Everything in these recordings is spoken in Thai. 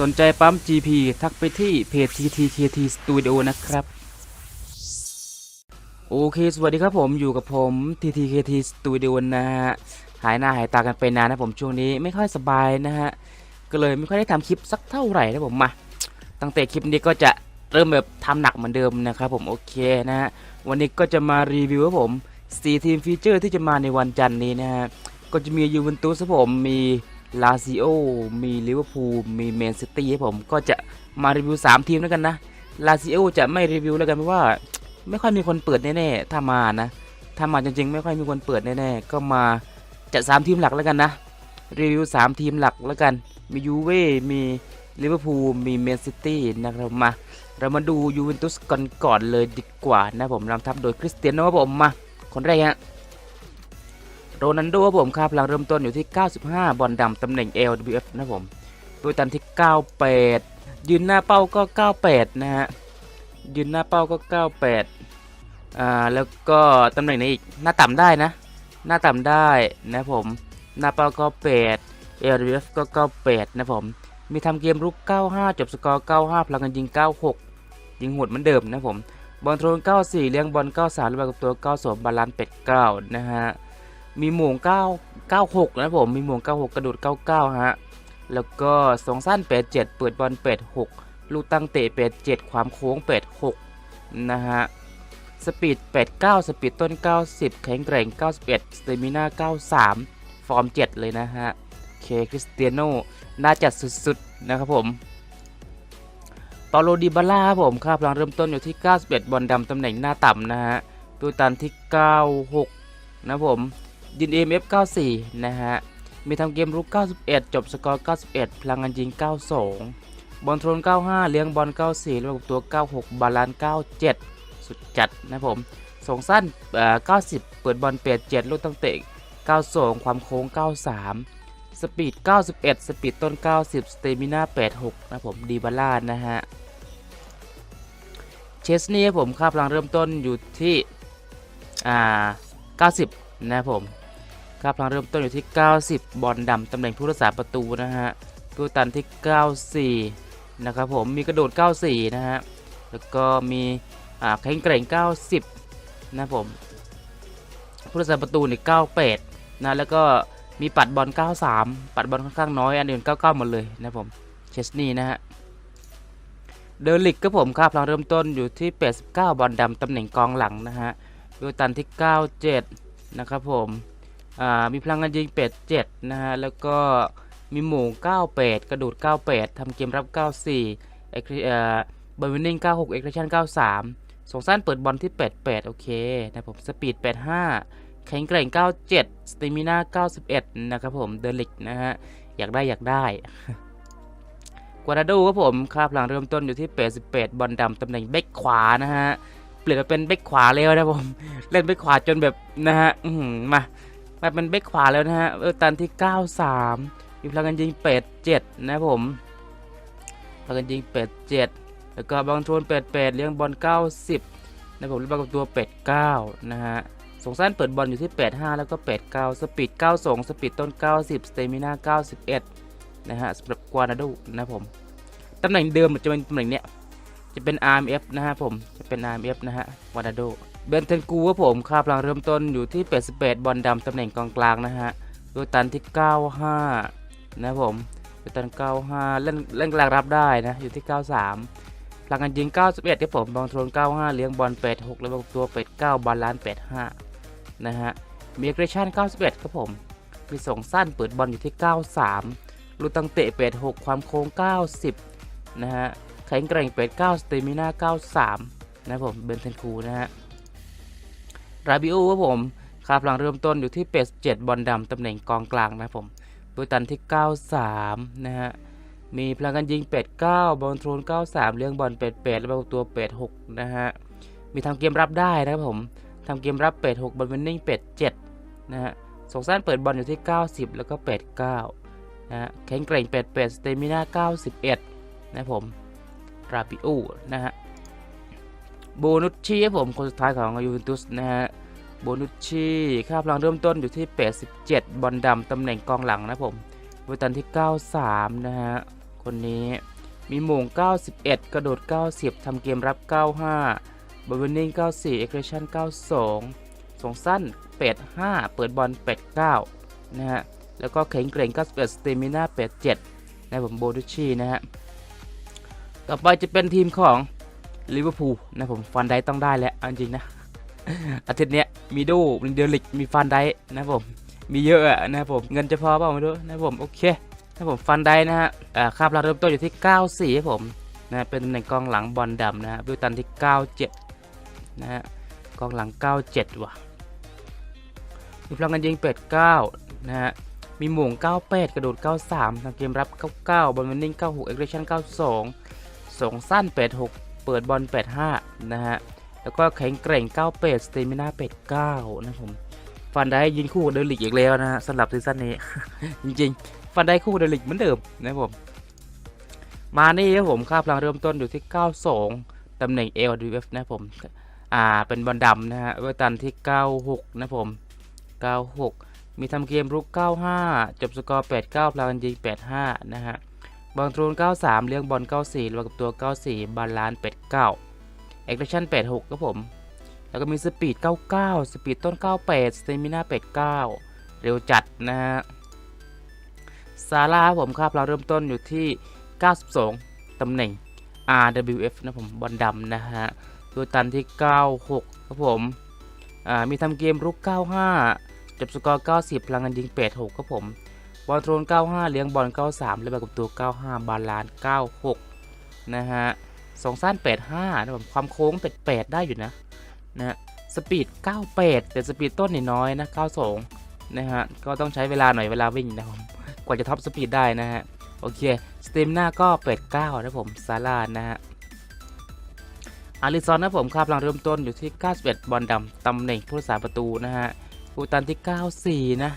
สนใจปั๊ม GP ทักไปที่เพจ TTKT Studio นะครับ โอเค สวัสดีครับผมอยู่กับผม TTKT Studio นะฮะ หายหน้าหายตากันไปนานนะผมช่วงนี้ไม่ค่อยสบายนะฮะ ก็เลยไม่ค่อยได้ทำคลิปสักเท่าไหร่นะผมมา ตั้งแต่คลิปนี้ก็จะเริ่มแบบทำหนักเหมือนเดิมนะครับผมโอเคนะฮะ วันนี้ก็จะมารีวิวครับผม4ทีมฟีเจอร์ที่จะมาในวันจันทร์นี้นะฮะ ก็จะมียูเวนตุสครับผมมี ลาซิโอ มีลิเวอร์พูล มีแมนซิตี้ครับผม ก็จะมารีวิว 3 ทีมแล้วกันนะ ลาซิโอจะไม่รีวิวแล้วกันเพราะว่าไม่ค่อยมีคนเปิดแน่ๆ ถ้ามานะ ถ้ามาจริงๆ ไม่ค่อยมีคนเปิดแน่ๆ ก็มาจะ3ทีมหลักแล้วกันนะ รีวิว 3 ทีมหลักแล้วกัน มียูเว่ มีลิเวอร์พูล มีแมนซิตี้นะครับมา เรามาดูยูเวนตุสก่อนก่อนเลยดีกว่านะผมนำทัพโดยคริสเตียโนครับผมมา คนแรกฮะ โรนัลโดครับผมครับพลังเริ่มต้นอยู่ที่ 95 บอลดำตำแหน่ง LWF นะผมตัวตันที่ 98 ยืนหน้าเป้าก็ 98 นะฮะ ยืนหน้าเป้าก็ 98 อ่า แล้วก็ตำแหน่งไหนอีก หน้าต่ำได้นะ หน้าต่ำได้นะผม หน้าเป้าก็ 8 LWF ก็ 98 นะผม มีทำเกมรุก 95 จบสกอร์ 95 พลังกันยิง 96 ยิงหดเหมือนเดิมนะผม บอลโทน94 เลี้ยงบอล 93แล้วกับตัว 92 บาลานซ์เป็ด 9 นะฮะ มีหม่ง9 96 นะผมมีหม่ง96 กระโดด 99 ฮะ แล้วก็สองสั้น 87 เปิดบอล 86 ลูกตั้งเตะ 87 ความโค้ง 86 นะฮะ สปีด 89 สปีดต้น 90 แข็งแกร่ง 91 สเตมิน่า 93 ฟอร์ม 7 เลยนะฮะ เคคริสเตียโนน่าจัดสุด ๆ นะครับผมเปาโลดิบาล่าครับผมค่าพลังเริ่มต้นอยู่ที่ 91 บอลดำตำแหน่งหน้าต่ำนะฮะ ตัวตันที่ 96 นะผม ยิน EMF 94 นะฮะ มีทำเกมรุก 91 จบสกอร์ 91 พลังงานยิง 92 บอลโทน95 เลี้ยงบอล 94แล้วกับตัว 96 บาลานซ์97 สุดจัดนะผมสองสั้นเอ่อ90 เปิดบอลเป7ลูกตั้งเตะ 92 ความโค้ง 93 สปีด 91 สปีดต้น 90 สเตมิน่า 86 นะผมดีบาล่านะฮะ เชสนี่ผมค่าพลังเริ่มต้นอยู่ที่ อ่า 90 นะผม ค่าพลังเริ่มต้นอยู่ที่ 90 บอลดำตำแหน่งผู้รักษาประตูนะฮะตัวตันที่ 94 นะครับผมมีกระโดด 94 นะฮะ แล้วก็มีอ่าแข็งแกร่ง 90 นะผมผู้รักษาประตูนี่98 นะ แล้วก็มีปัดบอล 93 ปัดบอลค่อนข้างน้อย อันอื่น 99 หมดเลยนะผมเชสนี่นะฮะเดอลิกก็ผมค่าพลังเริ่มต้นอยู่ที่ 89 บอลดำตำแหน่งกองหลังนะฮะดูตันที่ 97 นะครับผม มีพลังงานยิง87นะฮะ แล้วก็มีหมู่98 กระโดด98 ทำเกมรับ 94เอ็กเอ่อบอลวินนิ่ง96 เอ็กซ์ชั่น93สองสั้นเปิดบอลที่ 88 โอเคนะผมสปีด 85 แข็งแกร่ง 97สเตมิน่า91 นะครับผมเดลิกนะฮะ อยากได้อยากได้กวาดาโดครับผมค่าพลังเริ่มต้นอยู่ที่88บอลดำตำแหน่งเบกขวานะฮะ เปลี่ยนมาเป็นเบกขวาแล้วนะผม เล่นเบกขวาจนแบบนะฮะมา มาเป็นเบกขวาแล้วนะฮะเออตันที่ 93มีพลังกันยิง87นะผมพลังกันยิง87แล้วก็บอลโทน88เลี้ยงบอล90นะผมแล้วบอลกับตัว89นะฮะสงสั้นเปิดบอลอยู่ที่ 85 แล้วก็ 89 สปีด 92 สปีดต้น 90 สเตมิน่า 91 นะฮะสำหรับกวานาโดนะผม ตำแหน่งเดิมจะเป็นตำแหน่งเนี้ย จะเป็น RMF นะฮะผม จะเป็น RMF นะฮะกวานาโด เบนเทนกูครับผมค่าพลังเริ่มต้นอยู่ที่88บอลดำตำแหน่งกองกลางนะฮะโดยตันที่ 95 นะผมโดยตัน 95 เล่นเล่นกลางรับได้นะอยู่ที่ 93 พลังงานยิง 91ครับผมบอลโทน95 เลี้ยงบอล86แล้วก็ตัว89บาลล้าน85 นะฮะมีเกรชั่น 91 ครับผม มีส่งสั้นเปิดบอลอยู่ที่ 93 ลูตังเตะ86ความโค้ง 90 นะฮะแข็งแกร่ง89สเตมิน่า93 นะผมเบนเทนคูนะฮะ ราบิโอครับผมค่าพลังเริ่มต้นอยู่ที่87บอลดำตำแหน่งกองกลางนะผมโดยตันที่ 93 นะฮะ มีพลังการยิง89บอลโทรน93เลี้ยงบอล88แล้วก็ตัว86นะฮะ มีทำเกมรับได้นะครับผมทำเกมรับ86บอลวินนิ่ง87นะฮะสงสั้นเปิดบอลอยู่ที่ 90 แล้วก็89นะฮะแข็งแกร่ง88สเตมิน่า91 นะผมราบิโอนะฮะ โบนุชชีครับผมคนสุดท้ายของยูเวนตุสนะฮะโบนุชชีค่าพลังเริ่มต้นอยู่ที่ 87 บอลดำตำแหน่งกองหลังนะผมเวตันที่ 93 นะฮะ คนนี้มีโมง91 กระโดด 90 ทำเกมรับ 95 บอลวินนิ่ง 94 เอ็กเรชั่น 92ส่งสั้น 85 เปิดบอล 89 นะฮะ แล้วก็แข็งเกร่ง 91 สเตมิน่า 87 นะผมโบดุชีนะฮะ ต่อไปจะเป็นทีมของ ลิเวอร์พูลนะผมฟันไดต้องได้แล้วจริงนะอาทิตย์เนี้ยมีดูมีเดลิกมีฟันไดนะผมมีเยอะนะผมเงินจะพอเปล่าไม่รู้นะผมโอเคนะผมฟันได้นะฮะอ่าคาบเราเริ่มต้นอยู่ที่ 94ครับผมนะเป็นตำแหน่งกองหลังบอลดำนะฮะบิวตันที่ 97 นะฮะกองหลัง 97 ว่ะมีพลังกันยิงเป็ด9นะฮะมีหม่ง98 กระโดด 93ทำเกมรับ 99 บอลมันนิ่ง 96 เอ็กเรชั่น 92 ส่งสั้น 86 เปิดบอล85 นะฮะ แล้วก็แข็งเกร่ง98สเตมิน่า89นะครับผมฟันได้ยิงคู่เดลิกอีกแล้วนะฮะสำหรับซีซั่นนี้ จริงๆ ฟันได้คู่เดลิกเหมือนเดิมนะครับผม มานี่ครับผมค่าพลังเริ่มต้นอยู่ที่ 92 ตำแหน่ง LDF นะครับผม อ่าเป็นบอลดำนะฮะเวตันที่ 96 นะครับผม 96 มีทำเกมรุก 95 จบสกอร์ 89พลังยิง 85 นะฮะ บอลทรูน 93 เลี้ยงบอล 94รวมกับตัว 94 บาลานซ์89เอ็กซ์ชั่น86ครับผม แล้วก็มีสปีด 99 สปีดต้น 98 สเตมิน่า89เร็วจัดนะฮะ ซาร่าครับผมครับเราเริ่มต้นอยู่ที่ 92 ตำแหน่ง RWF นะผมบอลดำนะฮะตัวตันที่ 96 ครับผม อ่า มีทำเกมรุก 95 จบสกอร์ 90 พลังงานยิง 86 ครับผม บอลโทรน95 เลี้ยงบอล 93และแบบกับตัว 95 บาลานซ์96 นะฮะสองสั้น 85นะผมความโค้ง 88 ได้อยู่นะนะฮะสปีด 98 แต่สปีดต้นนี่น้อยนะ 92 นะฮะ ก็ต้องใช้เวลาหน่อยเวลาวิ่งนะครับกว่าจะท็อปสปีดได้นะฮะ โอเค สเตมหน้าก็ 89 นะผมซาร่านะฮะอาริซอนนะผมค่าพลังเริ่มต้นอยู่ที่ 91 บอลดำตำแหน่งผู้รักษาประตูนะฮะฟูตันที่ 94 นะ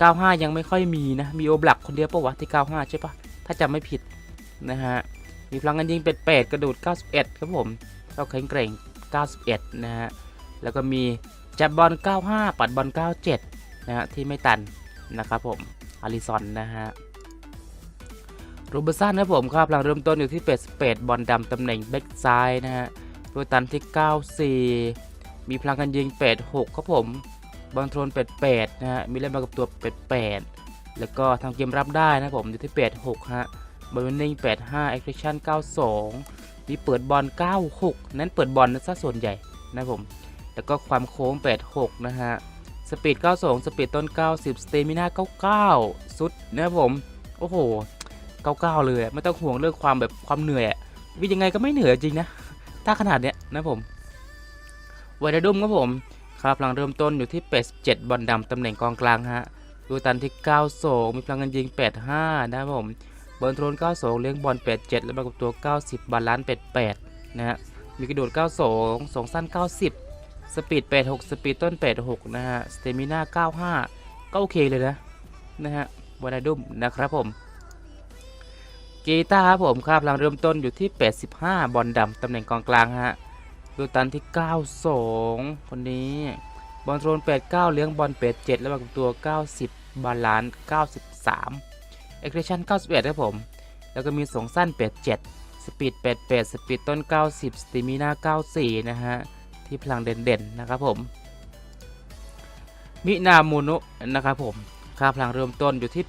95 ยังไม่ค่อยมีนะ มีโอบลักคนเดียวปะวะที่ 95 ใช่ปะถ้าจำไม่ผิดนะฮะ มีพลังกันยิงเป็ด8กระโดด 91 ครับผมเราแข็งเกร่ง 91 นะฮะ แล้วก็มีจับบอล 95 ปัดบอล 97 นะฮะ ที่ไม่ตันนะครับผม อาริซอนนะฮะโรเบอร์สันนะผมครับพลังเริ่มต้นอยู่ที่88บอลดำตำแหน่งแบ็กซ้ายนะฮะโรตันที่ 94 มีพลังกันยิง86ครับผม บอลโทน88 นะฮะ มีเล่นมากับตัว 88 แล้วก็ทำเกมรับได้นะผมอยู่ที่ 86 ฮะบอลวินนิ่ง85แอคชั่น92 มีเปิดบอล 96 นั้นเปิดบอลซะส่วนใหญ่นะผม แล้วก็ความโค้ง 86 นะฮะ สปีด 92 สปีดต้น 90 สเตมิน่า 99 สุดนะผม โอ้โห 99 เลย ไม่ต้องห่วงเรื่องความแบบความเหนื่อยวิ่งยังไงก็ไม่เหนื่อยจริงนะ ถ้าขนาดเนี้ยนะผมไวดาดุมครับผม ครับพลังเริ่มต้นอยู่ที่ 87 บอลดำตำแหน่งกองกลางฮะดูตันที่92มีพลังเงินยิง 85 นะครับผมบอลโทรน92เลี้ยงบอล 87 แล้วมากับตัว 90 บาลานซ์88 นะฮะ มีกระโดด92สองสั้น 90 สปีด 86 สปีดต้น 86 นะฮะ สเตมิน่า 95 ก็โอเคเลยนะ นะฮะวานาดุมนะครับผมกีตาร์ครับผมครับพลังเริ่มต้นอยู่ที่ 85 บอลดำตำแหน่งกองกลางฮะ ดูตันที่ 92 คนนี้ บอลโทรน89 เลี้ยงบอล87แล้วมากับตัว 90 บาลานซ์93เอ็กเรชั่น91 ครับผม แล้วก็มีสองสั้น87สปีด88สปีดต้น 90 สติมิน่า94 นะฮะ ที่พลังเด่นๆ นะครับผม มินามูนุนะครับผม ค่าพลังเริ่มต้นอยู่ที่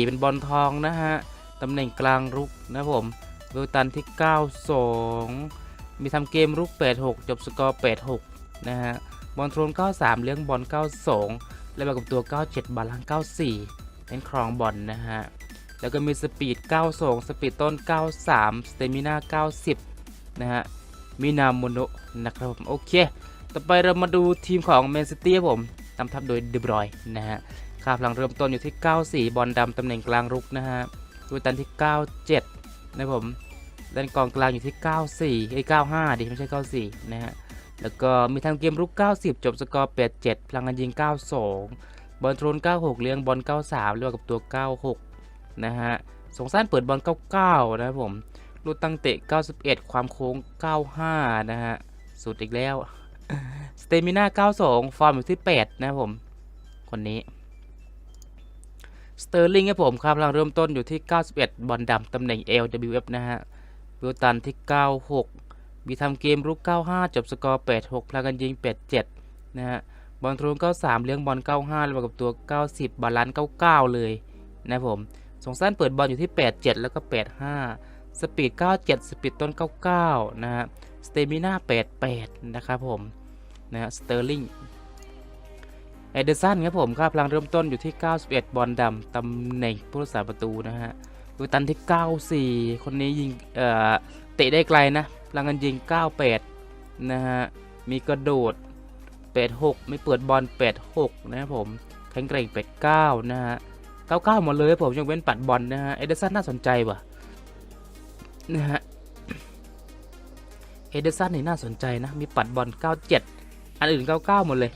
84 เป็นบอลทองนะฮะ ตำแหน่งกลางรุกนะผมเวลตันที่ 92 มีทำเกมรุก 86 จบสกอร์ 86 นะฮะ บอลโทรน 93 เลี้ยงบอล 92 และมากับตัว 97 บาลัง 94 เป็นครองบอลนะฮะ แล้วก็มีสปีด 92 สปีดต้น 93 สเตมิน่า 90 นะฮะมินาโมโนนะครับผม โอเค ต่อไปเรามาดูทีมของแมนซิตี้ผมนำทัพโดยเดบรอยนะฮะ ค่าพลังเริ่มต้นอยู่ที่ 94 บอลดำตำแหน่งกลางรุกนะฮะดูตันที่ 97 นะผม เล่นกองกลางอยู่ที่ 94ไอ้ย95 ดิไม่ใช่ 94 นะฮะ แล้วก็มีทางเกมรุก 90 จบสกอร์ 87 พลังงานยิง 92 บอลโทรน96 เลี้ยงบอล 93เรียกกับตัว 96 นะฮะสงสั้นเปิดบอล 99 นะครับผม ลูกตั้งเตะ 91 ความโค้ง 95 นะฮะ สุดอีกแล้ว สเตมิน่า 92 ฟอร์มอยู่ที่ 8 นะครับผม คนนี้สเตอร์ลิงครับผมครับพลังเริ่มต้นอยู่ที่ 91 บอลดำตำแหน่ง LWF นะฮะ บิวตันที่ 96 มีทำเกมรุก 95 จบสกอร์ 86 พลังกันยิง 87 นะฮะ บอลทรูน93 เลี้ยงบอล 95แล้วกับตัว 90 บาลานซ์99 เลยนะผมสงสั้นเปิดบอลอยู่ที่ 87 แล้วก็ 85 สปีด 97 สปีดต้น 99 นะฮะ สเตมิน่า 88 นะครับผม นะฮะ สเตอร์ลิงเอเดอร์สันครับผมค่าพลังเริ่มต้นอยู่ที่ 91 บอลดำตำแหน่งผู้รักษาประตูนะฮะ ดูตันที่ 94 คนนี้ยิงเอ่อเตะได้ไกลนะพลังกันยิง 98 นะฮะ มีกระโดด 86 ไม่เปิดบอล 86 นะครับผมแข็งแกร่ง 89 นะฮะ 99 หมดเลยผมยกเว้นปัดบอลนะฮะ เอเดอร์สันน่าสนใจว่ะนะฮะ เอเดอร์สันนี่น่าสนใจนะ มีปัดบอล 97 อันอื่น 99 หมดเลย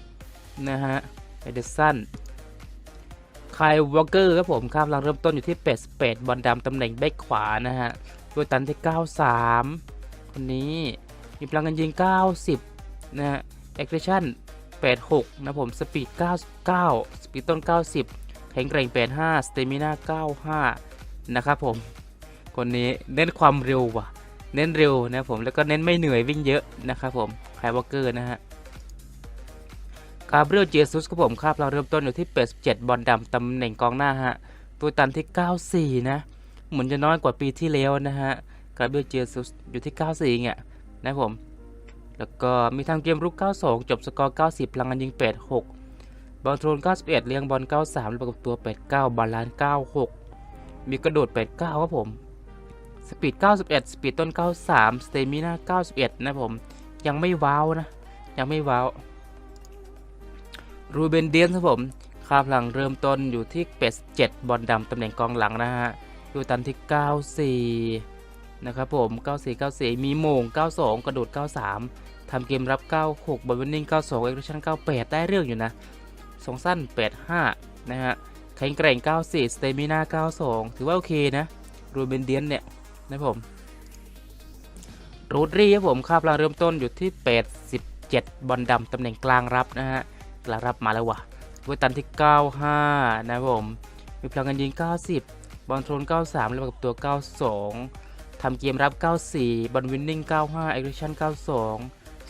นะฮะ เอเดอร์สัน คายวอลเกอร์ครับผมค่าพลังเริ่มต้นอยู่ที่88บอลดำตำแหน่งแบ็คขวานะฮะด้วยตันที่ 93 คนนี้มีพลังกันยิง 90 นะฮะแอคชั่น86 นะผมสปีด 99 สปีดต้น 90 แข็งแกร่ง 85 สเตมิน่า 95 นะครับผม คนนี้เน้นความเร็วว่ะ เน้นเร็วนะผม แล้วก็เน้นไม่เหนื่อยวิ่งเยอะนะครับผมไฮวอลเกอร์นะฮะ กาเบรียลเจซุสครับผมครับเราเริ่มต้นอยู่ที่ 87 บอลดำตำแหน่งกองหน้าฮะ ตัวตันที่ 94 นะ เหมือนจะน้อยกว่าปีที่แล้วนะฮะ กาเบรียลเจซุสอยู่ที่ 94เงี้ยนะผม แล้วก็มีทางเกมรุก 92 จบสกอร์ 90 พลังงานยิง 86 บอลโทรน 91 เลี้ยงบอล 93แล้วประกบตัว 89บาลานซ์96 มีกระโดด 89 ครับผม สปีด 91 สปีดต้น 93 สเตมิน่า91 นะผม ยังไม่ว้าวนะ ยังไม่ว้าว รูเบนเดียนครับผมค่าพลังเริ่มต้นอยู่ที่87บอลดำตำแหน่งกองหลังนะฮะดูตันที่ 94 นะครับผม 94 94 มีโมง 92 กระโดด 93 ทำเกมรับ 96บอลวินนิ่ง 92เอ็กซ์ชั่น98 ได้เรื่องอยู่นะสองสั้น 85 นะฮะแข็งแกร่ง 94 สเตมิน่า 92 ถือว่าโอเคนะ รูเบนเดียนเนี่ยนะผมโรดรีครับผมค่าพลังเริ่มต้นอยู่ที่ 87 บอลดำตำแหน่งกลางรับนะฮะ กลารับมาแล้ววะเวตันที่ 95 นะผมมีพลังกันยิง 90 บอลโทน 93 แล้วกับตัว 92 ทำเกมรับ 94 บอลวินนิ่ง 95แอคชั่น 92สอ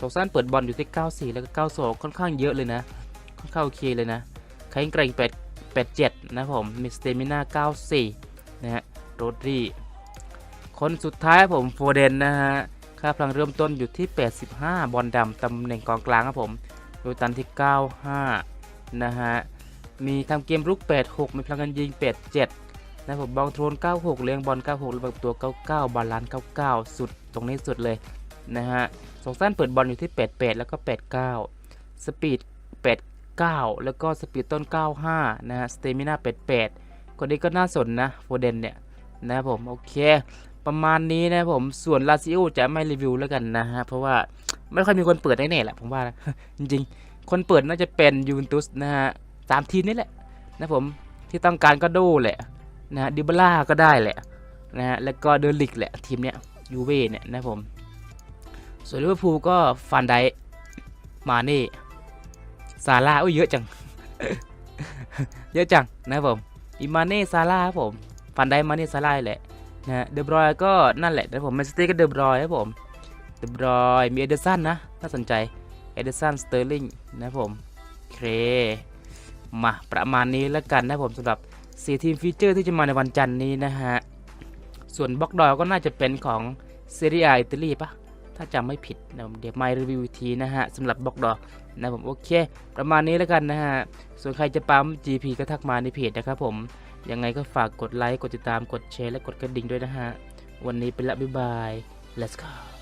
งสั้นเปิดบอลอยู่ที่ 94 แล้วก็ 92 ค่อนข้างเยอะเลยนะ ค่อนข้างโอเคเลยนะแข็งแกร่ง8 87 นะผม มีสเตมิน่า 94 นะฮะ โรดรีคนสุดท้ายผมโฟเดนนะฮะ ค่าพลังเริ่มต้นอยู่ที่ 85 บอลดำตำแหน่งกองกลางครับผม ดยตันที่ 95 นะฮะ มีทำเกมรุก 86 มีพลังกันยิง 87 นะผมบอลโทรน 96 เลี้ยงบอล 96แล้วแบบตัว 99 บาลานซ์ 99 สุด ตรงนี้สุดเลย นะฮะสองสั้นเปิดบอลอยู่ที่ 88 แล้วก็ 89 สปีด 89 แล้วก็สปีดต้น 95 นะฮะ สเตมิน่า 88 คนนี้ก็น่าสนนะโฟเดนเนี่ย นะผม โอเค ประมาณนี้นะผม ส่วนลาซิโอจะไม่รีวิวแล้วกันนะฮะ เพราะว่า ไม่ค่อยมีคนเปิดแน่ๆแหละผมว่านะจริงๆ คนเปิดน่าจะเป็นยูนตุสนะฮะตามทีมนี่แหละนะผมที่ต้องการก็ดูแหละนะฮะดิบล่าก็ได้แหละนะฮะแล้วก็เดอลิกแหละทีมเนี้ยยูเว่เนี่ยนะผม ส่วนลิเวอร์พูลก็ฟันไดมาเน่ซาร่าอุ้ยเยอะจัง เยอะจังนะผมอิมาเน่ซาร่าครับผมฟันไดมาเน่ซาร่าแหละนะฮะเดบรอยก็นั่นแหละนะผมแมนซิตี้ก็เดบรอยครับผม เดบรอยมีเอเดอร์สันนะน่าสนใจเอเดอร์สันสเตอร์ลิงนะผมเคมาประมาณนี้แล้วกันนะผมสำหรับ4ทีมฟีเจอร์ที่จะมาในวันจันทร์นี้นะฮะ ส่วนบล็อกดอยก็น่าจะเป็นของเซเรียอิตาลีปะถ้าจำไม่ผิดนะผมเดี๋ยวไมารีวิวทีนะฮะสำหรับบล็อกดอนะผมโอเค ประมาณนี้แล้วกันนะฮะ ส่วนใครจะปั๊ม GP ก็ทักมาในเพจนะครับผม ยังไงก็ฝากกดไลค์ กดติดตาม กดแชร์ และกดกระดิ่งด้วยนะฮะ วันนี้เป็นละบ๊ายบาย let's go